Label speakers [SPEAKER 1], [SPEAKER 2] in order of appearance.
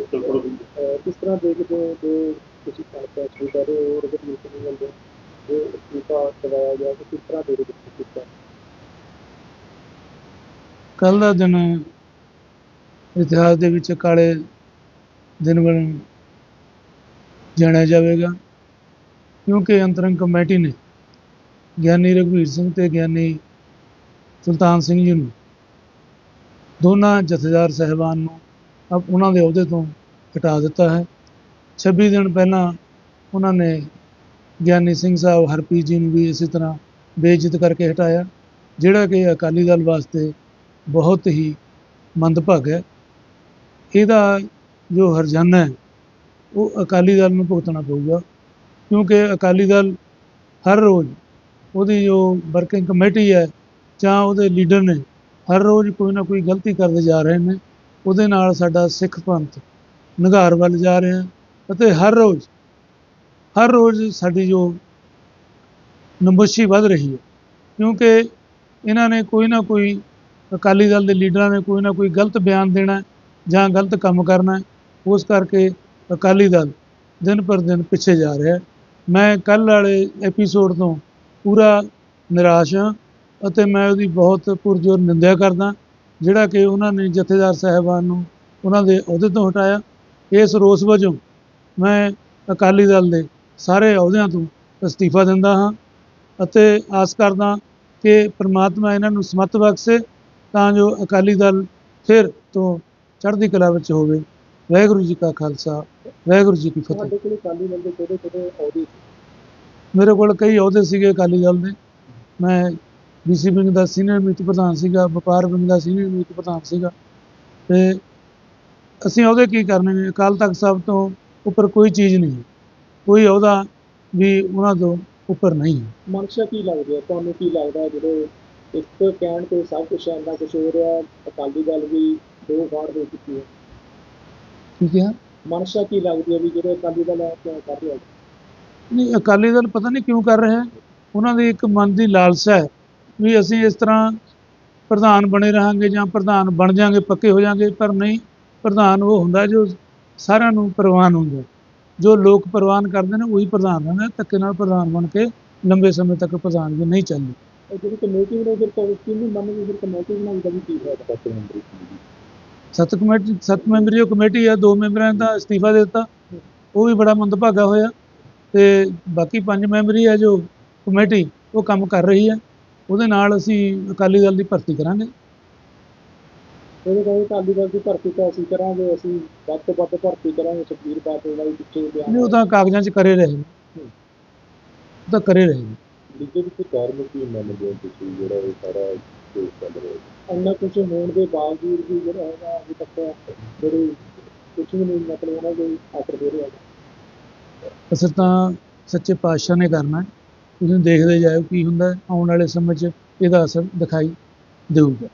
[SPEAKER 1] ਕਿਸ ਤਰ੍ਹਾਂ ਦੇਖਦੇ ਹੋ ਜੋ ਤੁਸੀਂ ਸ਼ੁਰੂ ਕਰ ਰਹੇ ਹੋ ਰਗਵੀਰ ਸਿੰਘ ਵੱਲੋਂ ਜੋ ਅਸਤੀਫਾ ਦਵਾਇਆ ਗਿਆ ਕਿ ਕਿਸ ਤਰ੍ਹਾਂ ਦੇਖਦੇ ਹੋ ਕਿਸ ਤਰ੍ਹਾਂ?
[SPEAKER 2] ਕੱਲ ਦਾ ਦਿਨ ਇਤਿਹਾਸ ਦੇ ਵਿੱਚ ਕਾਲੇ ਦਿਨ ਵਜੋਂ ਜਾਣਿਆ ਜਾਵੇਗਾ ਕਿਉਂਕਿ ਅੰਤਰੰਗ ਕਮੇਟੀ ਨੇ ਗਿਆਨੀ ਰਘਵੀਰ ਸਿੰਘ ਤੇ ਗਿਆਨੀ ਸੁਲਤਾਨ ਸਿੰਘ ਜੀ ਨੂੰ ਦੋਨਾਂ ਜਥੇਦਾਰ ਸਹਿਬਾਨ ਨੂੰ ਉਹਨਾਂ ਦੇ ਅਹੁਦੇ ਤੋਂ ਹਟਾ ਦਿੱਤਾ ਹੈ। 26 ਦਿਨ ਪਹਿਲਾਂ ਉਹਨਾਂ ਨੇ ਗਿਆਨੀ ਸਿੰਘ ਸਾਹਿਬ ਹਰਪ੍ਰੀਤ ਜੀ ਨੂੰ ਵੀ ਇਸੇ ਤਰ੍ਹਾਂ ਬੇਇੱਜ਼ਤ ਕਰਕੇ ਹਟਾਇਆ, ਜਿਹੜਾ ਕਿ ਅਕਾਲੀ ਦਲ ਵਾਸਤੇ ਬਹੁਤ ਹੀ ਮੰਦਭਾਗ ਹੈ। ਇਹਦਾ ਜੋ ਹਰਜਾਨਾ ਹੈ, ਉਹ ਅਕਾਲੀ ਦਲ ਨੂੰ ਭੁਗਤਣਾ ਪਊਗਾ, ਕਿਉਂਕਿ ਅਕਾਲੀ ਦਲ ਹਰ ਰੋਜ਼ ਉਹਦੀ ਜੋ ਵਰਕਿੰਗ ਕਮੇਟੀ ਹੈ ਜਾਂ ਉਹਦੇ ਲੀਡਰ ਨੇ, ਹਰ ਰੋਜ਼ ਕੋਈ ਨਾ ਕੋਈ ਗਲਤੀ ਕਰਦੇ ਜਾ ਰਹੇ ਨੇ। ਉਹਦੇ ਨਾਲ ਸਾਡਾ ਸਿੱਖ ਪੰਥ ਨਿਘਾਰ ਵੱਲ ਜਾ ਰਿਹਾ ਅਤੇ ਹਰ ਰੋਜ਼ ਹਰ ਰੋਜ਼ ਸਾਡੀ ਜੋ ਨਮੋਸ਼ੀ ਵੱਧ ਰਹੀ ਹੈ, ਕਿਉਂਕਿ ਇਹਨਾਂ ਨੇ ਕੋਈ ਨਾ ਕੋਈ ਅਕਾਲੀ ਦਲ ਦੇ ਲੀਡਰਾਂ ਨੇ ਕੋਈ ਨਾ ਕੋਈ ਗਲਤ ਬਿਆਨ ਦੇਣਾ ਜਾਂ ਗਲਤ ਕੰਮ ਕਰਨਾ ਉਸ ਕਰਕੇ ਅਕਾਲੀ ਦਲ ਦਿਨ ਪਰ ਦਿਨ ਪਿੱਛੇ ਜਾ ਰਿਹਾ ਹੈ। ਮੈਂ ਕੱਲ੍ਹ ਵਾਲੇ ਐਪੀਸੋਡ ਤੋਂ ਪੂਰਾ ਨਿਰਾਸ਼ ਹਾਂ ਅਤੇ ਮੈਂ ਉਹਦੀ ਬਹੁਤ ਪੁਰਜੋਰ ਨਿੰਦਿਆ ਕਰਦਾ ਜਿਹੜਾ ਕਿ ਉਹਨਾਂ ਨੇ ਜਥੇਦਾਰ ਸਾਹਿਬਾਨ ਨੂੰ ਉਹਨਾਂ ਦੇ ਅਹੁਦੇ ਤੋਂ ਹਟਾਇਆ। ਇਸ ਰੋਸ ਵਜੋਂ ਮੈਂ ਅਕਾਲੀ ਦਲ ਦੇ ਸਾਰੇ ਅਹੁਦਿਆਂ ਤੋਂ ਅਸਤੀਫਾ ਦਿੰਦਾ ਹਾਂ ਅਤੇ ਆਸ ਕਰਦਾ ਕਿ ਪ੍ਰਮਾਤਮਾ ਇਹਨਾਂ ਨੂੰ ਸਮੱਤ ਬਖਸ਼ੇ ਤਾਂ ਜੋ ਅਕਾਲੀ ਦਲ ਫਿਰ ਤੋਂ ਚੜ੍ਹਦੀ ਕਲਾ ਵਿੱਚ ਹੋਵੇ। ਵਾਹਿਗੁਰੂ ਜੀ ਕਾ ਖਾਲਸਾ ਵਾਹਿਗੁਰੂ ਜੀ ਕੀ ਫਤਿਹ। ਮੇਰੇ ਕੋਲ ਕਈ ਅਹੁਦੇ ਸੀਗੇ ਅਕਾਲੀ ਦਲ ਦੇ। ਮੈਂ ਬੀਸੀ ਵਿੰਗ ਦਾ ਸੀਨੀਅਰ ਮੀਤ ਪ੍ਰਧਾਨ ਸੀਗਾ ਵਪਾਰ ਵਿੰਗ ਦਾ ਸੀਨੀਅਰ ਮੀਤ ਪ੍ਰਧਾਨ ਸੀਗਾ। ਤੇ ਅਸੀਂ ਅਹੁਦੇ ਕੀ ਕਰਨੇ ਨੇ? ਅਕਾਲ ਤਖਤ ਸਾਹਿਬ ਤੋਂ ਉੱਪਰ ਕੋਈ ਚੀਜ਼ ਨਹੀਂ ਹੈ। ਕੋਈ ਅਹੁਦਾ ਵੀ ਉਹਨਾਂ ਤੋਂ ਉੱਪਰ ਨਹੀਂ ਹੈ।
[SPEAKER 1] ਮਨਸ਼ਾ ਕੀ ਲੱਗਦੀ ਹੈ? ਤੁਹਾਨੂੰ ਕੀ ਲੱਗਦਾ ਹੈ? ਜਿਹੜੇ ਇੱਕ ਕਹਿਣ ਤੇ ਸਭ ਕੁਝ ਇੰਨਾ ਕੁਝ ਹੋ ਰਿਹਾ ਅਕਾਲੀ ਦਲ ਵੀ ਦੋ ਵਾਰ ਦੇ ਚੁੱਕੀ ਹੈ।
[SPEAKER 2] ਠੀਕ ਹੈ
[SPEAKER 1] ਮਨਸ਼ਾ ਕੀ ਲੱਗਦੀ ਹੈ ਵੀ ਜਿਹੜੇ ਅਕਾਲੀ ਦਲ ਹੈ ਕਿਉਂ ਕਰ ਰਿਹਾ
[SPEAKER 2] ਨਹੀਂ ਅਕਾਲੀ ਦਲ ਪਤਾ ਨਹੀਂ ਕਿਉਂ ਕਰ ਰਿਹਾ ਹੈ? ਉਹਨਾਂ ਦੀ ਇੱਕ ਮਨ ਦੀ ਲਾਲਸਾ ਹੈ। ਵੀ ਅਸੀਂ ਇਸ ਤਰ੍ਹਾਂ ਪ੍ਰਧਾਨ ਬਣੇ ਰਹਾਂਗੇ ਜਾਂ ਪ੍ਰਧਾਨ ਬਣ ਜਾਾਂਗੇ ਪੱਕੇ ਹੋ ਜਾਾਂਗੇ ਪਰ ਨਹੀਂ ਪ੍ਰਧਾਨ ਉਹ ਹੁੰਦਾ ਜੋ ਸਾਰਿਆਂ ਨੂੰ ਪ੍ਰਵਾਨ ਹੁੰਦਾ ਜੋ ਲੋਕ ਪ੍ਰਵਾਨ ਕਰਦੇ ਨੇ ਉਹੀ ਪ੍ਰਧਾਨ ਰਹਿੰਦਾ ਧੱਕੇ ਨਾਲ ਪ੍ਰਧਾਨ ਬਣ ਕੇ ਲੰਬੇ ਸਮੇਂ ਤੱਕ ਪ੍ਰਧਾਨ ਵੀ ਨਹੀਂ ਚੱਲਦੇ।
[SPEAKER 1] ਉਹ ਜਿਹੜੀ ਕਮੇਟੀ ਨੇ ਫਿਰ ਕਮੇਟੀ ਨਹੀਂ ਮੰਨਦੀ ਫਿਰ ਕਮੇਟੀ ਬਣਾਈ ਦਾ ਵੀ ਕੀ ਹੈ ਤੱਕ ਮੰਤਰੀ
[SPEAKER 2] ਸੱਤ ਕਮੇਟੀ ਸੱਤ ਮੈਂਬਰੀ ਜੋ ਕਮੇਟੀ ਹੈ ਦੋ ਮੈਂਬਰਾਂ ਤਾਂ ਅਸਤੀਫਾ ਦੇ ਦਿੱਤਾ। ਉਹ ਵੀ ਬੜਾ ਮੰਦਭਾਗਾ ਹੋਇਆ ਤੇ ਬਾਕੀ ਪੰਜ ਮੈਂਬਰੀ ਹੈ ਜੋ ਕਮੇਟੀ ਉਹ ਕੰਮ ਕਰ ਰਹੀ ਹੈ। ਉਹਦੇ ਨਾਲ ਅਸੀਂ ਅਕਾਲੀ ਦਲ ਦੀ ਭਰਤੀ ਕਰਾਂਗੇ।
[SPEAKER 1] ਉਹਦੇ ਕਹਿੰਦੇ ਅਕਾਲੀ ਦਲ ਦੀ ਭਰਤੀ ਤਾਂ ਅਸੀਂ ਕਰਾਂਗੇ ਅਸੀਂ ਵੱਧ ਤੋਂ ਵੱਧ ਭਰਤੀ ਕਰਾਂਗੇ ਸੁਖਬੀਰ ਬਾਦਲ ਦਾ ਵੀ ਪਿੱਛੇ ਬਿਆਨ
[SPEAKER 2] ਨਹੀਂ ਉਹ ਤਾਂ ਕਾਗਜ਼ਾਂ 'ਚ ਕਰੇ ਰਹੇ ਨੇ। ਉਹ ਤਾਂ ਕਰੇ ਰਹੇ ਨੇ।
[SPEAKER 3] ਬੀਜੇਪੀ ਦੇ ਕਾਰਨ ਕੀ ਮੰਨਦੇ ਹੋ ਤੁਸੀਂ ਜਿਹੜਾ ਇਹ ਸਾਰਾ ਕੇਸ ਚੱਲ ਰਿਹਾ ਹੈ।
[SPEAKER 1] ਇੰਨਾ ਕੁਝ ਹੋਣ ਦੇ ਬਾਵਜੂਦ ਵੀ ਜਿਹੜਾ ਹੈਗਾ ਅਜੇ ਤੱਕ ਜਿਹੜੀ ਕੁਝ ਵੀ ਨਹੀਂ ਮਤਲਬ ਉਹਨਾਂ ਦੇ ਆਸਰ ਦੇ ਰਿਹਾ।
[SPEAKER 2] ਅਸਰ ਤਾਂ ਸੱਚੇ ਪਾਤਸ਼ਾਹ ਨੇ ਕਰਨਾ ਹੈ। ਤੁਸੀਂ ਦੇਖਦੇ ਜਾਓ ਕੀ ਹੁੰਦਾ ਆਉਣ ਵਾਲੇ ਸਮੇਂ 'ਚ ਇਹਦਾ ਅਸਰ ਦਿਖਾਈ ਦੇਊਗਾ।